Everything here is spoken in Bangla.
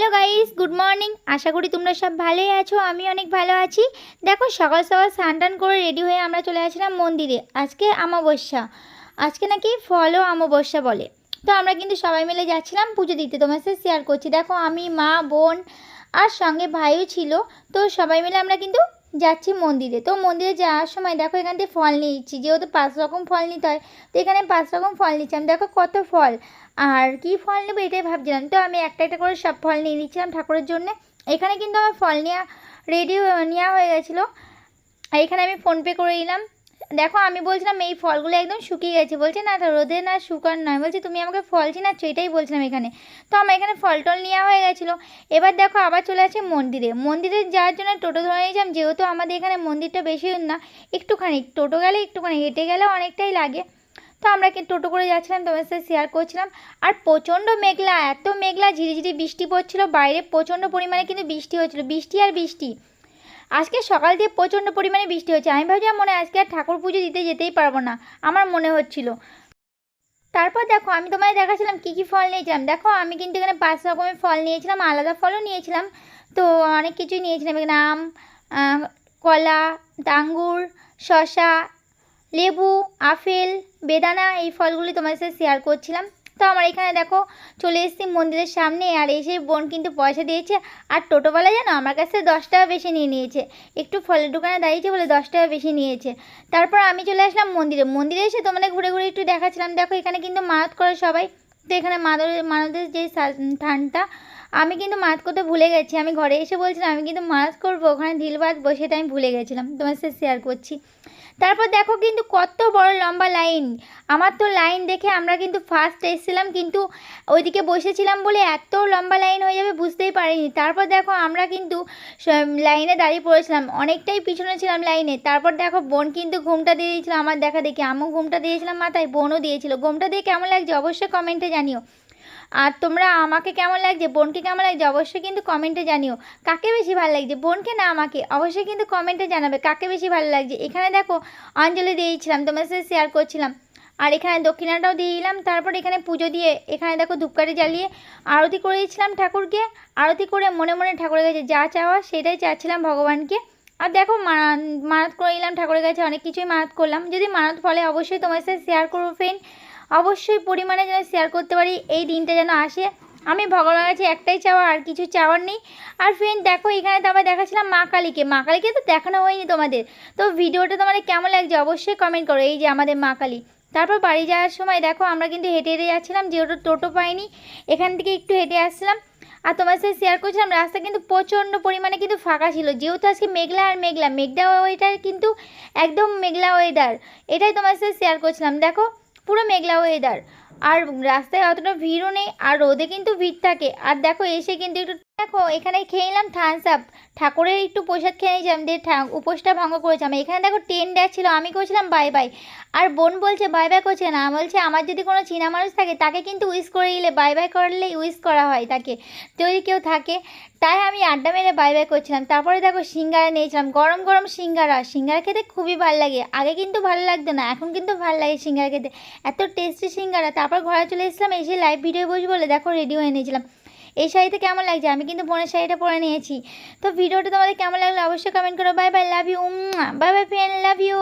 Hello guys, good morning. আশা করি তোমরা সব ভালোই আছো, আমি অনেক ভালো আছি। দেখো, সকাল সকাল স্নান টান করে রেডি হয়ে আমরা চলে আসলাম মন্দিরে, আজকে অমাবস্যা। আজকে নাকি ফলও অমাবস্যা বলে। তো আমরা কিন্তু সবাই মিলে যাচ্ছিলাম পুজো দিতে তোমার সাথে শেয়ার করছি। দেখো, আমি, মা, বোন আর সঙ্গে ভাইও ছিল। তো সবাই মিলে আমরা কিন্তু যাচ্ছি মন্দিরে। তো মন্দিরে যাওয়ার সময় দেখো এখান থেকে ফল নিচ্ছি। যেহেতু পাঁচ রকম ফল নিতে হয়, তো এখানে পাঁচ রকম ফল নিচ্ছিলাম দেখো কত ফল। আর কি ফল নেব এটাই ভাবছিলাম। তো আমি একটা একটা করে সব ফল নিয়ে নিচ্ছিলাম ঠাকুরের জন্যে। এখানে কিন্তু আমার ফল নেওয়া রেডি নেওয়া হয়ে গেছিল। এখানে আমি ফোনপে করে দিলাম। দেখো, আমি বলছিলাম এই ফলগুলো একদম শুকিয়ে গেছে। বলছে, না রোদে না শুকান নয়। বলছে, তুমি আমাকে ফল চিনাচ্ছ এটাই বলছিলাম এখানে। তো আমার এখানে ফল টল নেওয়া হয়ে গেছিল। এবার দেখো, আবার চলে আসে মন্দিরে। মন্দিরে যাওয়ার জন্য টোটো ধরে নিয়েছিলাম, যেহেতু আমাদের এখানে মন্দিরটা বেশি না, একটুখানি, টোটো গেলে একটুখানি, হেঁটে গেলে অনেকটাই লাগে। তো আমরা টোটো করে যাচ্ছিলাম তোমার সাথে শেয়ার করছিলাম। আর প্রচণ্ড মেঘলা, এত মেঘলা, ঝিরিঝিরি বৃষ্টি পড়ছিল। বাইরে প্রচণ্ড পরিমাণে কিন্তু বৃষ্টি হচ্ছিল বৃষ্টি আর বৃষ্টি। আজকে সকাল দিয়ে প্রচণ্ড পরিমাণে বৃষ্টি হচ্ছে আমি ভাবছিলাম মনে আজকে আর ঠাকুর পুজো দিতে যেতেই পারব না। আমার মনে হচ্ছিল। তারপর দেখো, আমি তোমায় দেখাচ্ছিলাম কী কী ফল নিয়েছিলাম। দেখো, আমি কিন্তু এখানে পাঁচ রকমের ফল নিয়েছিলাম, আলাদা ফলও নিয়েছিলাম। তো অনেক কিছুই নিয়েছিলাম। এখানে আম কলা, আঙ্গুর শশা লেবু, আপেল, বেদানা এই ফলগুলি তোমার সাথে শেয়ার করছিলাম। তো আমার এখানে দেখো চলে এসেছি মন্দিরের সামনে, আর এসে বোন কিন্তু পয়সা দিয়েছে, আর টোটোওয়ালা যেন আমার কাছে দশ টাকা বেশি নিয়ে নিয়েছে। একটু ফলের দোকানে দাঁড়িয়েছে বলে দশ টাকা বেশি নিয়েছে। তারপর আমি চলে আসলাম মন্দিরে। মন্দিরে এসে তোমাদের ঘুরে ঘুরে একটু দেখাচ্ছিলাম দেখো এখানে কিন্তু মানত করে সবাই। তো এখানে মানদের যে থানটা আমি কিন্তু মাত করতে ভুলে গেছি। আমি ঘরে এসে বলছিলাম, আমি কিন্তু মাছ করব। ওখানে ঢিল বসে এটা আমি ভুলে গেছিলাম। তোমার সাথে শেয়ার করছি। তারপর দেখো কিন্তু কত বড় লম্বা লাইন আমার তো লাইন দেখে আমরা কিন্তু ফার্স্ট এসেছিলাম, কিন্তু ওইদিকে বসেছিলাম বলে এত লম্বা লাইন হয়ে যাবে বুঝতেই পারিনি। তারপর দেখো আমরা কিন্তু লাইনে দাঁড়িয়ে পড়েছিলাম। অনেকটাই পিছনে ছিলাম লাইনে তারপর দেখো বোন কিন্তু ঘুমটা দিয়ে দিয়েছিলো আমার দেখা দেখি। আমিও ঘুমটা দিয়েছিলাম মাথায়, বোনও দিয়েছিল। ঘুমটা দিয়ে কেমন লাগছে অবশ্যই কমেন্টে জানিও। আর তোমরা আমাকে কেমন লাগছে? বোনকে কেমন লাগছে? অবশ্যই কিন্তু কমেন্টে জানিও। কাকে বেশি ভালো লাগছে? বোনকে না আমাকে? অবশ্যই কিন্তু কমেন্টে জানাবে কাকে বেশি ভালো লাগছে। এখানে দেখো, অঞ্জলি দিয়েছিলাম তোমার সাথে শেয়ার করছিলাম। আর এখানে দক্ষিণাটাও দিয়ে দিলাম, তারপর এখানে পুজো দিয়ে এখানে দেখো ধূপকাঠি জ্বালিয়ে আরতি করে দিয়েছিলাম ঠাকুরকে। আরতি করে মনে মনে ঠাকুরের কাছে যা চাওয়া সেটাই চাচ্ছিলাম ভগবানকে। আর দেখো মা- মানত করে নিলাম ঠাকুরের কাছে, অনেক কিছুই মারাত করলাম। যদি মানত ফলে অবশ্যই তোমার সাথে শেয়ার করব ফ্রেন্ড অবশ্যই পরিমাণে যেন শেয়ার করতে পারি, এই দিনটা যেন আসে। আমি ভগবানের কাছে একটাই চাওয়া, আর কিছু চাওয়ার নেই। আর ফ্রেন্ড দেখো, এখানে তো আবার দেখাচ্ছিলাম মা কালীকে। মা কালীকে তো দেখানো হয়নি তোমাদের। তো ভিডিওটা তোমাদের কেমন লাগছে অবশ্যই কমেন্ট করো, এই যে আমাদের মা কালী। তারপর বাড়ি যাওয়ার সময় দেখো, আমরা কিন্তু হেঁটে হেঁটে যাচ্ছিলাম, যেহেতু টোটো পাইনি, এখান থেকে একটু হেঁটে আসছিলাম। আর তোমার সাথে শেয়ার করছিলাম, রাস্তা কিন্তু প্রচণ্ড পরিমাণে কিন্তু ফাঁকা ছিল। যেহেতু আজকে মেঘলা আর মেঘলা মেঘলা ওয়েদার কিন্তু একদম মেঘলা ওয়েদার এটাই তোমার সাথে শেয়ার করছিলাম। দেখো পুরো মেঘলা ওয়েদার আর রাস্তায় অতটা ভিড়ও নেই, আর রোদে কিন্তু ভিড় থাকে। আর দেখো, এসে কিন্তু একটু দেখো, এখানে খেয়ে নিলাম থামস আপ ঠাকুরের একটু প্রসাদ খেয়ে নিয়েছিলাম দিয়ে উপোসটা ভঙ্গ করেছিলাম এখানে দেখো ট্রেন ছিল, আমি করছিলাম বাই বাই আর বোন বলছে বাই বাই করছে না। বলছে, আমার যদি কোনো চীনা মানুষ থাকে, তাকে কিন্তু উইশ করে দিলে বাই বাই করলে উইশ করা হয় তাকে। যদি কেউ থাকে, তাই আমি আড্ডা মেরে বাই বাই করছিলাম। তারপরে দেখো, সিঙ্গারা নিয়েছিলাম, গরম গরম সিঙ্গারা। সিঙ্গারা খেতে খুবই ভালো লাগে। আগে কিন্তু ভালো লাগতো না, এখন কিন্তু ভালো লাগে সিঙ্গারা খেতে। এত টেস্টি সিঙ্গারা। তারপর ঘরে চলে এসেছিলাম, এসে লাইভ ভিডিও বসে বলে দেখো রেডি হয়ে নিয়েছিলাম। এই শাড়িটা কেমন লাগছে? আমি কিন্তু বোনের শাড়িটা পরে নিয়েছি। তো ভিডিওটা তোমাদের কেমন লাগল অবশ্যই কমেন্ট করো। Bye bye love you bye bye friend love you